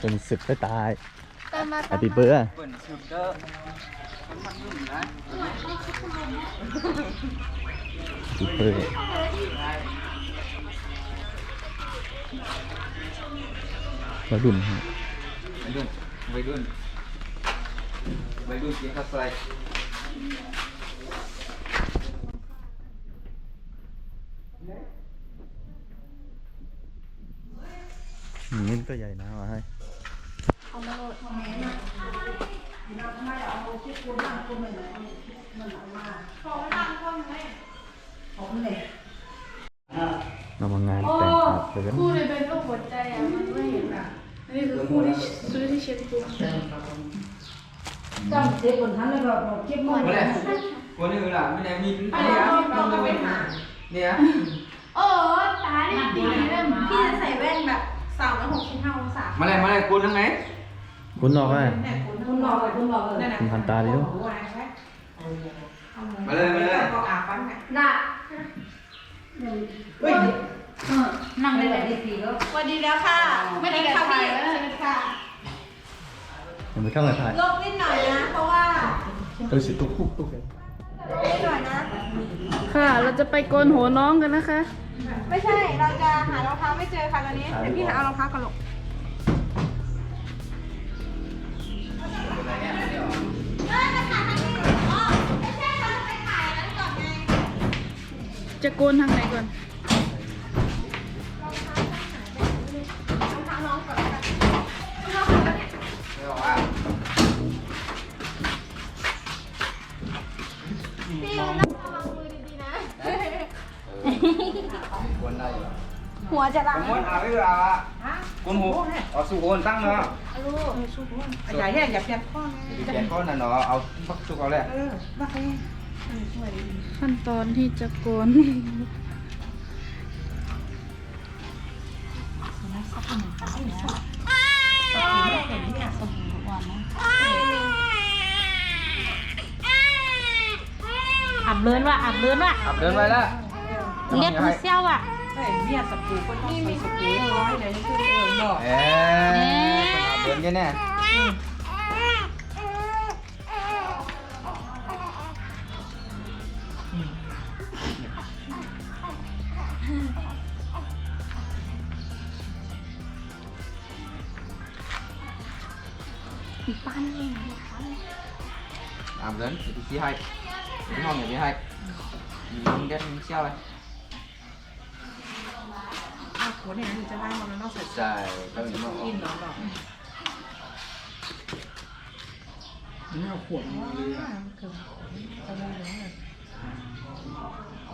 เป็นศึกไปตายตามมาอติเปื้อเปิ่นสุดเด้อมันมันยุ่งนะอติเปื้อวัยรุ่นฮะ ไปดุนไปดุนไปดุนกินข้าวซอยอืมนี่ตัวใหญ่นะวะให้เรามางานแต่งครับเพื่อนคู่เลยเป็นโรคหัวใจอะมันไม่เห็นอะอันนี้คือคู่ที่ซื้อที่เชียงตุงจำเด็กคนนั้นแล้วก็เก็บมดมาเลยคนอื่นล่ะไม่ได้มีไปแล้วเราก็ไปหาเนี่ยโอ้ตาดิดีเลยพี่จะใส่แว่นแบบสามร้อยหกสิบห้าองศามาเลยมาเลยคุณทั้งไหน คุณนอกไงคุณหลอกเลยคุณหลอกเลยคุณพันตาดิลูกมาเลยมาเลยก็อาบปั้นไงน่ะเฮ้ยนั่งได้แต่ดีสีก็สวัสดีแล้วค่ะ ไม่ได้ค่ะพี่สวัสดีค่ะยังไม่เข้ามาถ่ายลบนิดหน่อยนะ เพราะว่าเออสิตุ๊กตุ๊กตุ๊กเลยนิดหน่อยนะ ค่ะ เราจะไปโกนหัวน้องกันนะคะ ไม่ใช่ เราจะหารองเท้าไม่เจอค่ะตอนนี้ เดี๋ยวพี่หาเอารองเท้าก่อนหลก จะโกนทางไหนก่อนไม่บอกว่าพี่ต้องระวังมือดีๆนะคนได้อยู่หัวจะดังผมว่าอาไม่เอาอะคุณหูเอาสุโคนตั้งเนาะอย่าแย่อย่าเปลี่ยนข้อไงเปลี่ยนข้อน่ะเนาะเอาพักสุกเอาแหละเออมาใครขั้นตอนที่จะโกนอับเลินว่ะอับเลินว่ะขับเดินไปแล้วเรียกมือเซี่ยวว่ะใช่เมียสปูก็ต้องใส่สปูร้อยเลยนี่คือเออบอกเอ๊ะขับเดินกันแน่ làm lớn thì đi hay cái ngon này đi hay mình đen mình xeo này หัวเนี่ยคือจะไล่มันนอกใส่ xài cho mình กิน nó เนาะ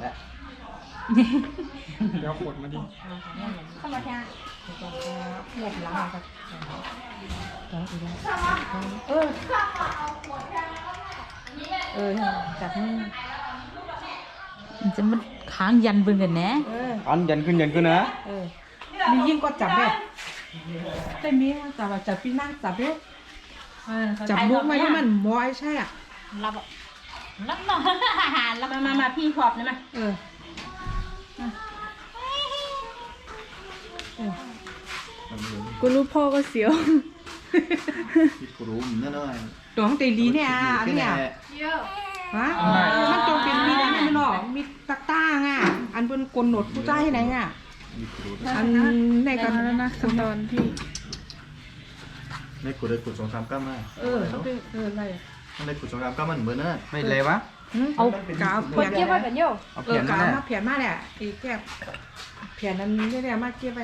đấy เข้ามาแค่หมดแล้วครับเออเออจากนี่มันจะมันค้างยันเบิ่งกันแหนะเออ ăn dần ขึ้น dần ขึ้นนะเออมียิ่งก็จับแบบแต่มีจับแบบจับพี่นั่งจับเด้จับลูกไว้ให้มันมอยใช่อะรับอะรับหน่อยรับ มามามาพี่ขอบเลยมาเออกูรู้พ่อก็เสียวพี่กรูมนั่นเลยตัวของเตลีเนี่ยอะอันเนี้ย ฮะมันตัวเป็นมีนะไม่หรอกมีตะต้างอะ อันเป็นกลหนวดผู้ใจไหนอะพี่กรูอันในได้กันแล้วนะขั้นตอนที่ได้กดได้กดสองสามก้ามมาเออเขาเป็นเอออะไรอะต้องได้กดสอ งสามก้ามมันเหมือนนั่นไม่เลยวะเอากาวเพียนเอาเอเปลี่อยนกานั่วนแหมาละเพียนมาแหละอีแก้เพียนนั้นนี่แหละมาเก็บไป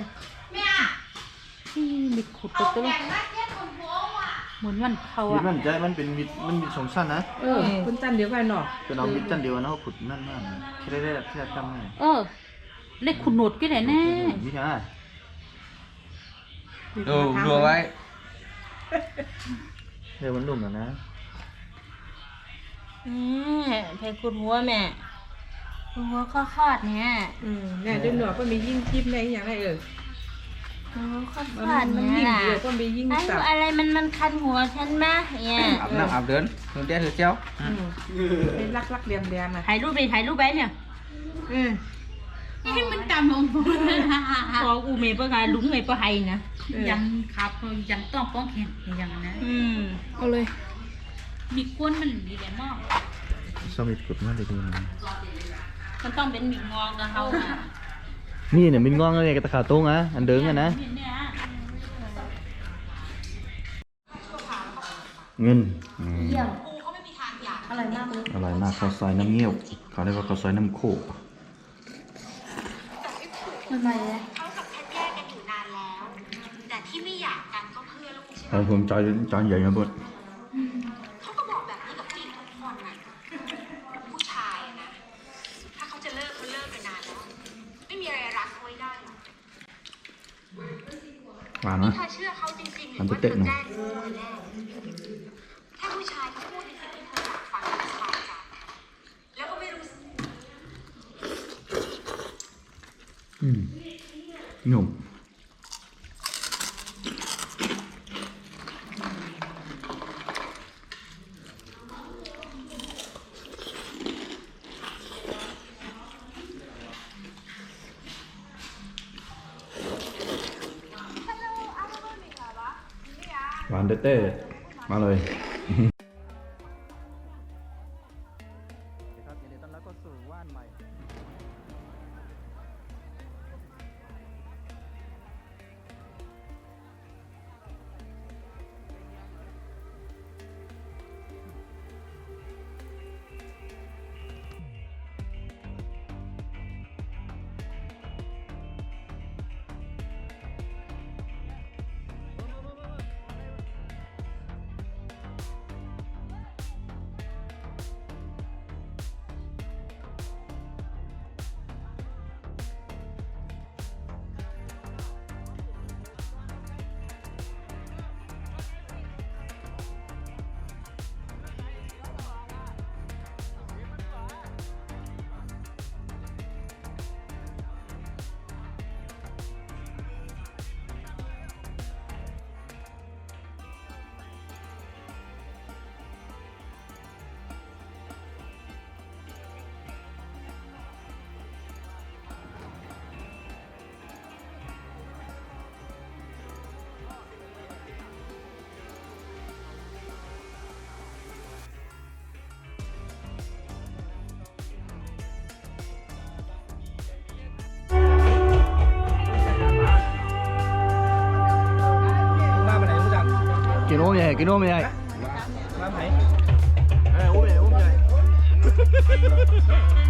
พี่มีขุดตัวตัวเหมือนมันเขามีอะ มันใจมันเป็นมิดมันมีสองสั้นนะเออคุณจันเดี๋ยวไปหนอเป็นเอามิดจันเดียวนะเขาขุดนั่นมากแค่ได้ได้แค่จำนี่เออเล็กขุดหนวดกี่ไหนแน่วิธีอะดูดูไว้เดี๋ยวมันหนุ่มแล้วนะนี่ เพลงขุดหัวแม่ขุดหัวข้อคอดเนี่ยอืมเนี่ยเดี๋ยวหนอก็มียิ่งจิ้มในอย่างไรเออขุดหัวข้อคมัอดนมันเนี่ยยิ่งล่ะเดียวก็มียิ่งไอ้จับอะไรมันมันคันหัวฉันมากเนี่ยอาบน้ำอาบเดินเดินเตี้ยเถื่อเจ้าเป็นรักรักเรียมเรียมอะถ่ายรูปไปถ่ายรูปไปเนี่ยอืมให้มันตามมองพออูเมย์ปะกายลุงเมย์ปะไฮนะยันครับยันต้องป้องแขนอย่างนั้นนะอืมเอาเลย มีก้นมันดีแหละเนาะสมิธขุดมาดีๆนะมันต้องเป็นหมีงอกับเขาอะนี่เนี่ยมินงองเลยกับตะขาตุ้งอะอันเดิงอะนะเนี่ยเงินอืมเยี่ยมอร่อยมากเลยอร่อยมากข้าวซอยน้ำเงี้ยว เขาเรียกว่าข้าวซอยน้ำโคกมันใหม่เลยเขากับแพทย์แยกกันอยู่นานแล้ว แต่ที่ไม่อยากกันก็เพื่อลูกใช่ไหมเอาผมจอยจานใหญ่มาบด หวานไหมถ้าเชื่อเขาจริงๆหรืออันว่าเตะเธอหน่อยแกล้งเธอแน่ถ้าผู้ชายเขาพูดในสิ่งที่เธออยากฟังและสบายใจแล้วก็ไม่รู้สึกอืมหนุ่ม หวานเโอ้มใหญ่กินโอ้มใหญ่มาไหนเอ้ยโอ้มใหญ่โอ้มใหญ่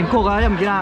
กินได้กินโคกอะไรยังกินอะ